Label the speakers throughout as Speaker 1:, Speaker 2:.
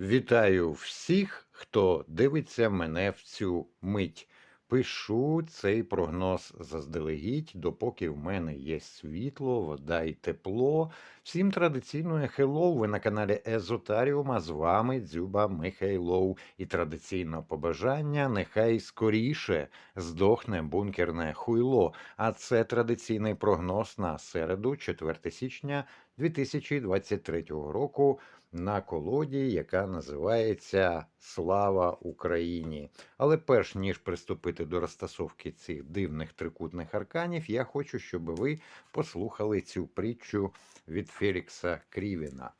Speaker 1: Вітаю всіх, хто дивиться мене в цю мить. Пишу цей прогноз заздалегідь, допоки в мене є світло, вода і тепло. Всім традиційно хеллоу, ви на каналі Езотаріум, а з вами Дзюба Михайлов. І традиційне побажання нехай скоріше здохне бункерне хуйло. А це традиційний прогноз на середу, 4 січня 2023 року на колоді, яка називається Слава Україні. Але перш ніж приступити до розтасовки цих дивних трикутних арканів, я хочу, щоб ви послухали цю притчу від Фелікса Крівіна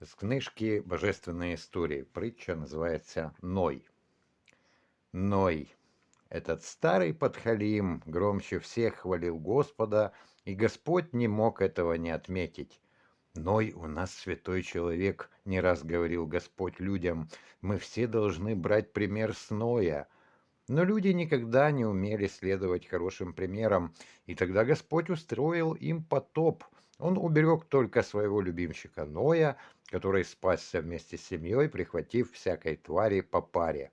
Speaker 1: з книжки Божественної історії. Притча називається Ной. Ной. Этот старый подхалим громче всех хвалил Господа, и Господь не мог этого не отметить. Ной у нас святой человек, не раз говорил Господь людям, мы все должны брать пример с Ноя. Но люди никогда не умели следовать хорошим примерам, и тогда Господь устроил им потоп. Он уберег только своего любимчика Ноя, который спасся вместе с семьей, прихватив всякой твари по паре.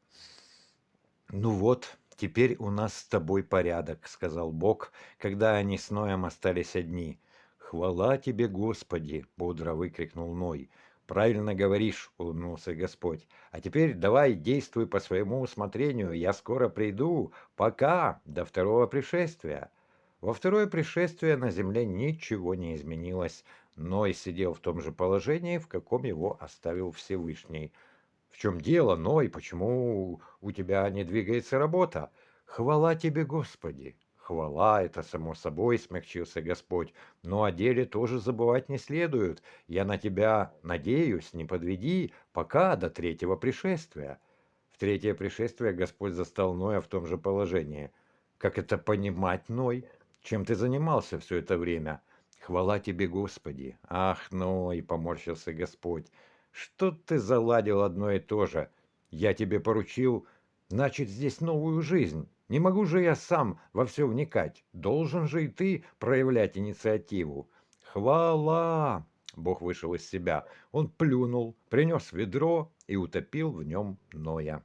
Speaker 1: «Ну вот, теперь у нас с тобой порядок», — сказал Бог, когда они с Ноем остались одни — «Хвала тебе, Господи!» — бодро выкрикнул Ной. «Правильно говоришь», — улыбнулся Господь. «А теперь давай действуй по своему усмотрению. Я скоро приду. Пока. До второго пришествия». Во второе пришествие на земле ничего не изменилось. Ной сидел в том же положении, в каком его оставил Всевышний. «В чем дело, Ной? Почему у тебя не двигается работа?» «Хвала тебе, Господи!» Хвала — это само собой, смягчился Господь, но о деле тоже забывать не следует. Я на тебя надеюсь, не подведи, пока до третьего пришествия. В третье пришествие Господь застал Ноя в том же положении. Как это понимать, Ной? Чем ты занимался все это время? Хвала тебе, Господи! Ах, Ной, поморщился Господь, что ты заладил одно и то же? Я тебе поручил начать здесь новую жизнь. Не могу же я сам во все вникать. Должен же и ты проявлять инициативу. Хвала! Бог вышел из себя. Он плюнул, принес ведро и утопил в нем Ноя.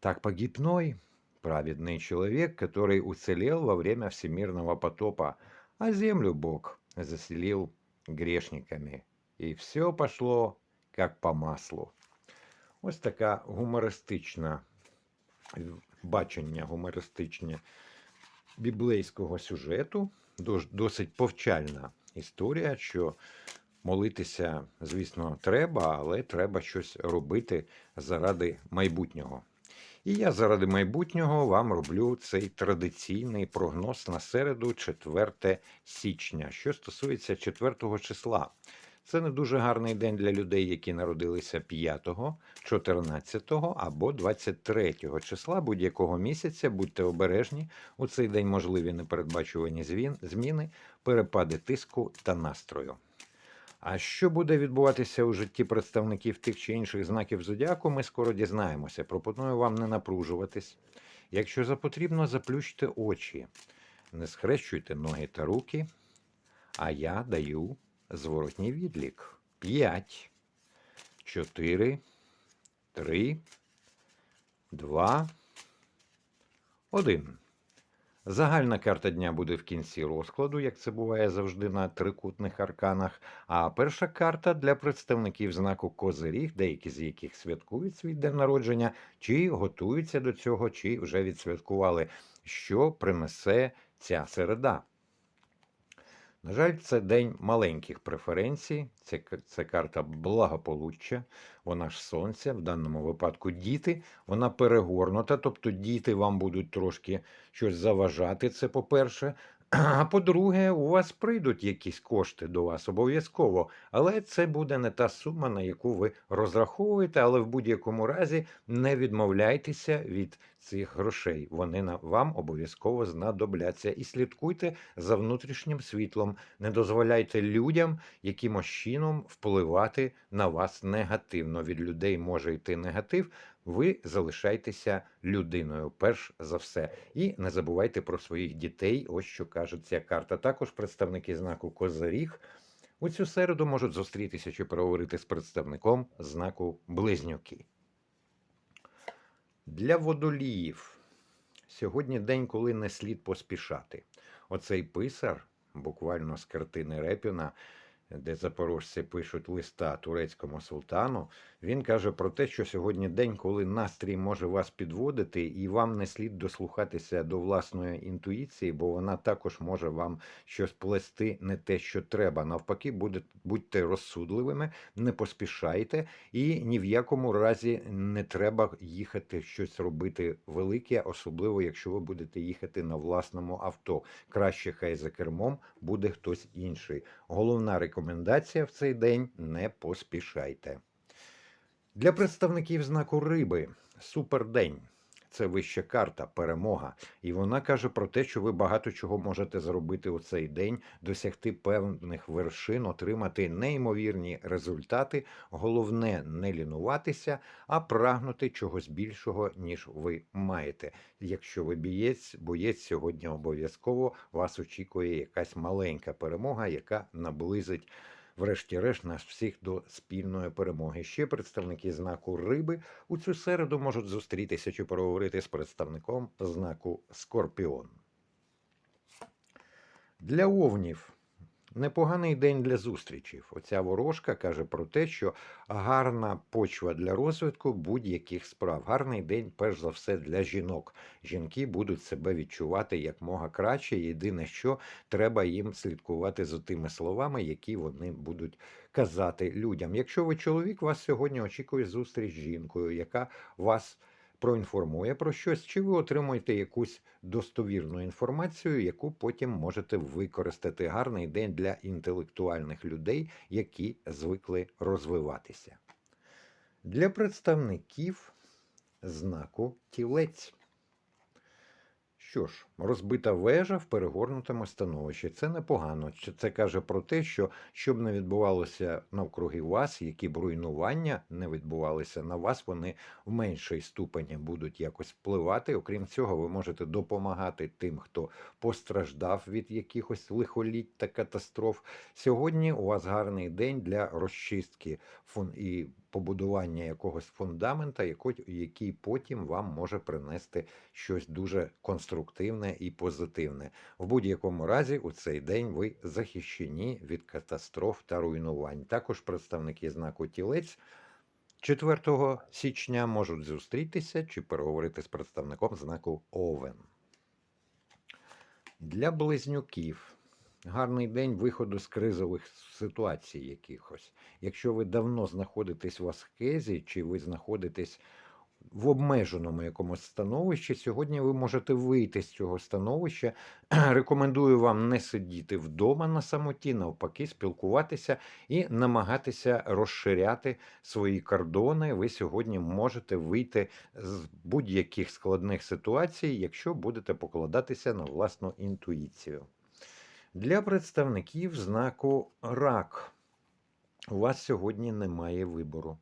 Speaker 1: Так погиб Ной, праведный человек, который уцелел во время всемирного потопа, а землю Бог заселил грешниками. І все пошло як по маслу. Ось така гумористична бачення гумористичне біблейського сюжету, досить повчальна історія, що молитися, звісно, треба, але треба щось робити заради майбутнього. І я заради майбутнього вам роблю цей традиційний прогноз на середу, 4 січня, що стосується 4 числа. Це не дуже гарний день для людей, які народилися 5, 14 або 23 числа будь-якого місяця. Будьте обережні. У цей день можливі непередбачувані зміни, перепади тиску та настрою. А що буде відбуватися у житті представників тих чи інших знаків зодіаку, ми скоро дізнаємося. Пропоную вам не напружуватись. Якщо запотрібно, заплющте очі, не схрещуйте ноги та руки, а я даю зворотній відлік. 5, 4, 3, 2, 1. Загальна карта дня буде в кінці розкладу, як це буває завжди на трикутних арканах. А перша карта для представників знаку Козиріг, деякі з яких святкують свій день народження, чи готуються до цього, чи вже відсвяткували, що принесе ця середа. На жаль, це день маленьких преференцій, це це карта благополуччя, вона ж сонце, в даному випадку діти, вона перегорнута, тобто діти вам будуть трошки щось заважати, це по-перше. А по-друге, у вас прийдуть якісь кошти до вас обов'язково, але це буде не та сума, на яку ви розраховуєте, але в будь-якому разі не відмовляйтеся від цих грошей. Вони вам обов'язково знадобляться. І слідкуйте за внутрішнім світлом. Не дозволяйте людям якимось чином впливати на вас негативно. Від людей може йти негатив. Ви залишайтеся людиною, перш за все. І не забувайте про своїх дітей. Ось що каже ця карта. Також представники знаку Козаріг. У цю середу можуть зустрітися чи переговорити з представником знаку Близнюки. Для водоліїв сьогодні день, коли не слід поспішати. Оцей писар, буквально з картини Репіна, де запорожці пишуть листа турецькому султану, він каже про те, що сьогодні день, коли настрій може вас підводити, і вам не слід дослухатися до власної інтуїції, бо вона також може вам щось плести не те, що треба. Навпаки, будьте розсудливими, не поспішайте, і ні в якому разі не треба їхати щось робити велике, особливо якщо ви будете їхати на власному авто. Краще хай за кермом буде хтось інший. Головна рекомендація в цей день не поспішайте. Для представників знаку риби супердень. Це вища карта, перемога. І вона каже про те, що ви багато чого можете зробити у цей день, досягти певних вершин, отримати неймовірні результати. Головне не лінуватися, а прагнути чогось більшого, ніж ви маєте. Якщо ви бієць, боєць сьогодні обов'язково вас очікує якась маленька перемога, яка наблизить врешті-решт нас всіх до спільної перемоги. Ще представники знаку риби у цю середу можуть зустрітися чи поговорити з представником знаку Скорпіон. Для овнів непоганий день для зустрічів. Оця ворожка каже про те, що гарна почва для розвитку будь-яких справ. Гарний день, перш за все, для жінок. Жінки будуть себе відчувати як мога краще. Єдине, що треба їм слідкувати за тими словами, які вони будуть казати людям. Якщо ви чоловік, вас сьогодні очікує зустріч з жінкою, яка вас проінформує про щось, чи ви отримуєте якусь достовірну інформацію, яку потім можете використати. Гарний день для інтелектуальних людей, які звикли розвиватися. Для представників знаку тілець. Що ж, розбита вежа в перегорнутому становищі. Це непогано. Це каже про те, що щоб не відбувалося навкруги вас, які б руйнування не відбувалися на вас, вони в меншій ступені будуть якось впливати. Окрім цього, ви можете допомагати тим, хто постраждав від якихось лихоліть та катастроф. Сьогодні у вас гарний день для розчистки фун- і побудування якогось фундамента, який потім вам може принести щось дуже конструктивне і позитивне. В будь-якому разі, у цей день ви захищені від катастроф та руйнувань. Також представники знаку тілець 4 січня можуть зустрітися чи переговорити з представником знаку Овен. Для близнюків гарний день виходу з кризових ситуацій якихось. Якщо ви давно знаходитесь в аскезі, чи ви знаходитесь в обмеженому якомусь становищі, сьогодні ви можете вийти з цього становища. Рекомендую вам не сидіти вдома на самоті, навпаки, спілкуватися і намагатися розширяти свої кордони. Ви сьогодні можете вийти з будь-яких складних ситуацій, якщо будете покладатися на власну інтуїцію. Для представників знаку рак у вас сьогодні немає вибору.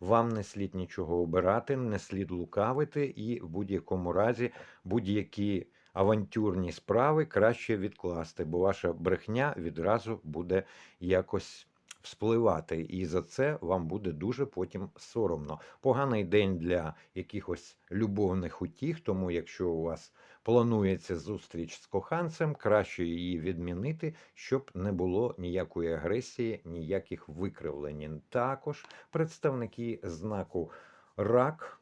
Speaker 1: Вам не слід нічого обирати, не слід лукавити, і в будь-якому разі будь-які авантюрні справи краще відкласти, бо ваша брехня відразу буде якось вспливати. І за це вам буде дуже потім соромно. Поганий день для якихось любовних утіх, тому якщо у вас планується зустріч з коханцем, краще її відмінити, щоб не було ніякої агресії, ніяких викривлень. Також представники знаку рак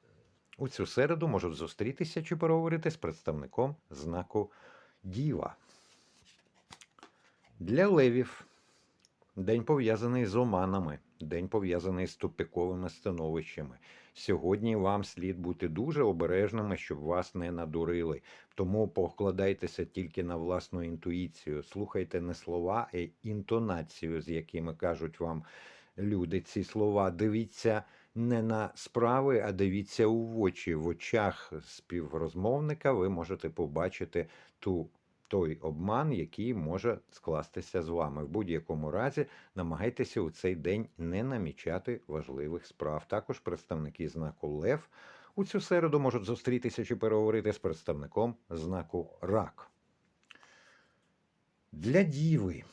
Speaker 1: у цю середу можуть зустрітися чи переговорити з представником знаку Діва. Для левів день пов'язаний з оманами, день пов'язаний з тупиковими становищами. Сьогодні вам слід бути дуже обережними, щоб вас не надурили. Тому покладайтеся тільки на власну інтуїцію. Слухайте не слова, а інтонацію, з якими кажуть вам люди ці слова. Дивіться не на справи, а дивіться у очі. В очах співрозмовника ви можете побачити ту. Той обман, який може скластися з вами. В будь-якому разі намагайтеся у цей день не намічати важливих справ. Також представники знаку Лев у цю середу можуть зустрітися чи переговорити з представником знаку Рак. Для Діви.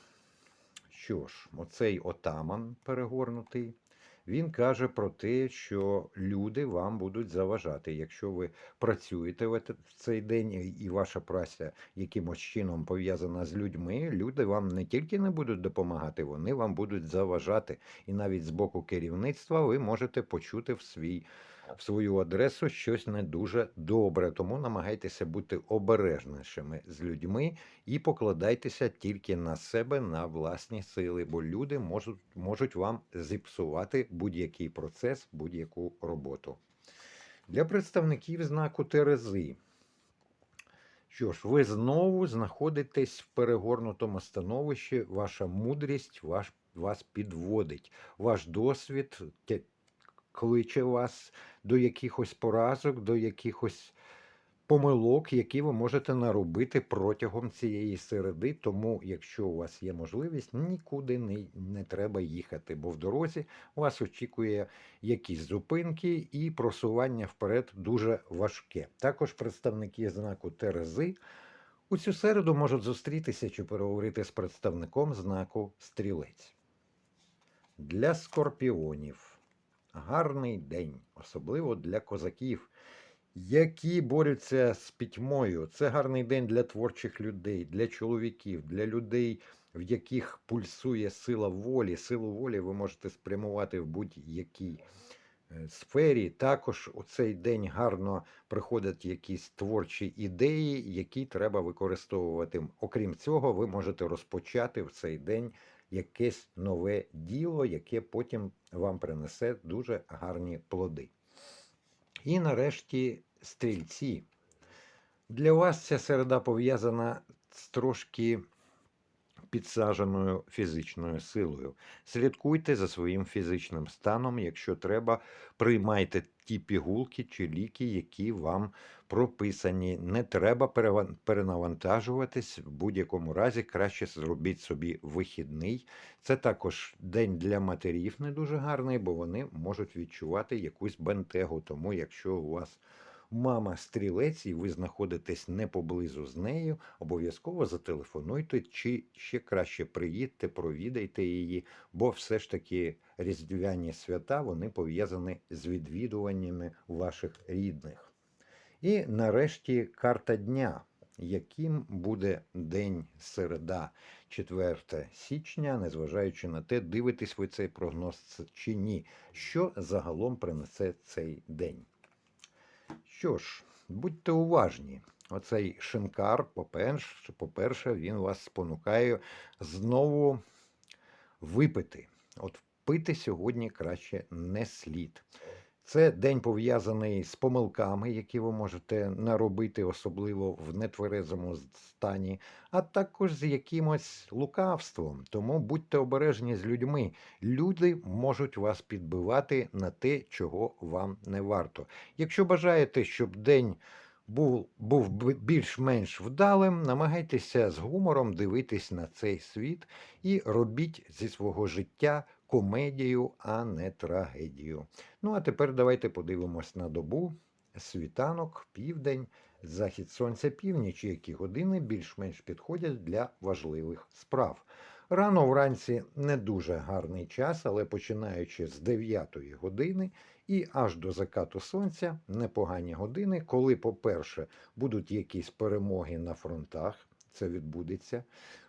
Speaker 1: Що ж, оцей отаман перегорнутий, він каже про те, що люди вам будуть заважати. Якщо ви працюєте в цей день і- ваша праця якимось чином пов'язана з людьми, люди вам не тільки не будуть допомагати, вони вам будуть заважати. І навіть з боку керівництва ви можете почути в свій в свою адресу щось не дуже добре. Тому намагайтеся бути обережнішими з людьми і покладайтеся тільки на себе, на власні сили, бо люди можуть, можуть вам зіпсувати будь-який процес, будь-яку роботу. Для представників знаку Терези. Що ж, ви знову знаходитесь в перегорнутому становищі, ваша мудрість ваш, вас підводить, ваш досвід кличе вас до якихось поразок, до якихось помилок, які ви можете наробити протягом цієї середи. Тому, якщо у вас є можливість, нікуди не, не треба їхати, бо в дорозі вас очікує якісь зупинки і просування вперед дуже важке. Також представники знаку Терези у цю середу можуть зустрітися чи переговорити з представником знаку Стрілець. Для скорпіонів гарний день, особливо для козаків, які борються з пітьмою. Це гарний день для творчих людей, для чоловіків, для людей, в яких пульсує сила волі. Силу волі ви можете спрямувати в будь-якій е, сфері. Також у цей день гарно приходять якісь творчі ідеї, які треба використовувати. Окрім цього, ви можете розпочати в цей день якесь нове діло, яке потім вам принесе дуже гарні плоди. І нарешті стрільці. Для вас ця середа пов'язана з трошки підсаженою фізичною силою. Слідкуйте за своїм фізичним станом, якщо треба, приймайте ті пігулки чи ліки, які вам прописані. Не треба перенавантажуватись в будь-якому разі, краще зробіть собі вихідний. Це також день для матерів не дуже гарний, бо вони можуть відчувати якусь бентегу. Тому, якщо у вас мама стрілець, і ви знаходитесь не поблизу з нею, обов'язково зателефонуйте, чи ще краще приїдьте, провідайте її, бо все ж таки різдвяні свята вони пов'язані з відвідуваннями ваших рідних. І нарешті карта дня. Яким буде день середа, 4 січня, незважаючи на те, дивитесь ви цей прогноз чи ні, що загалом принесе цей день. Що ж, будьте уважні. Оцей шинкар, по-перше, він вас спонукає знову випити. От пити сьогодні краще не слід. Це день пов'язаний з помилками, які ви можете наробити, особливо в нетверезому стані, а також з якимось лукавством. Тому будьте обережні з людьми. Люди можуть вас підбивати на те, чого вам не варто. Якщо бажаєте, щоб день був, був більш-менш вдалим, намагайтеся з гумором дивитись на цей світ і робіть зі свого життя комедію, а не трагедію. Ну а тепер давайте подивимось на добу. Світанок, південь, захід сонця, північ, які години більш-менш підходять для важливих справ. Рано вранці не дуже гарний час, але починаючи з 9 години і аж до закату сонця непогані години, коли, по-перше, будуть якісь перемоги на фронтах, це відбудеться.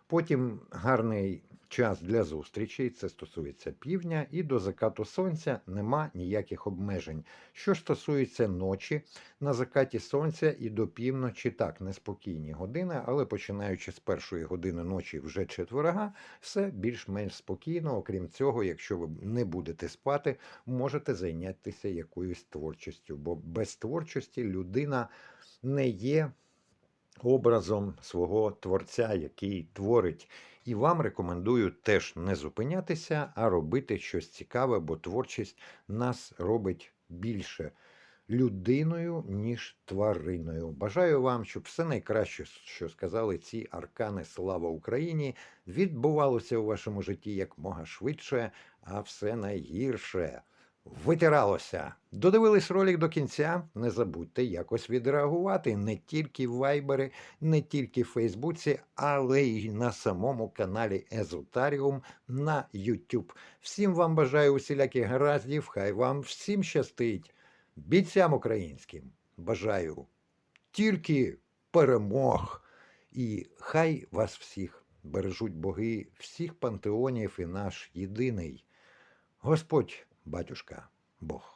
Speaker 1: Потім гарний час для зустрічей, це стосується півдня, і до закату сонця нема ніяких обмежень. Що стосується ночі, на закаті сонця і до півночі так, неспокійні години, але починаючи з першої години ночі вже четверга, все більш-менш спокійно. Окрім цього, якщо ви не будете спати, можете зайнятися якоюсь творчістю, бо без творчості людина не є образом свого творця, який творить. І вам рекомендую теж не зупинятися, а робити щось цікаве, бо творчість нас робить більше людиною, ніж твариною. Бажаю вам, щоб все найкраще, що сказали ці аркани Слава Україні, відбувалося у вашому житті якмога швидше, а все найгірше витиралося. Додивились ролик до кінця. Не забудьте якось відреагувати не тільки в Вайбері, не тільки в Фейсбуці, але й на самому каналі Езотаріум на YouTube. Всім вам бажаю усіляких гараздів, хай вам всім щастить. Бійцям українським бажаю тільки перемог. І хай вас всіх бережуть боги, всіх пантеонів і наш єдиний Господь, батюшка, Бог.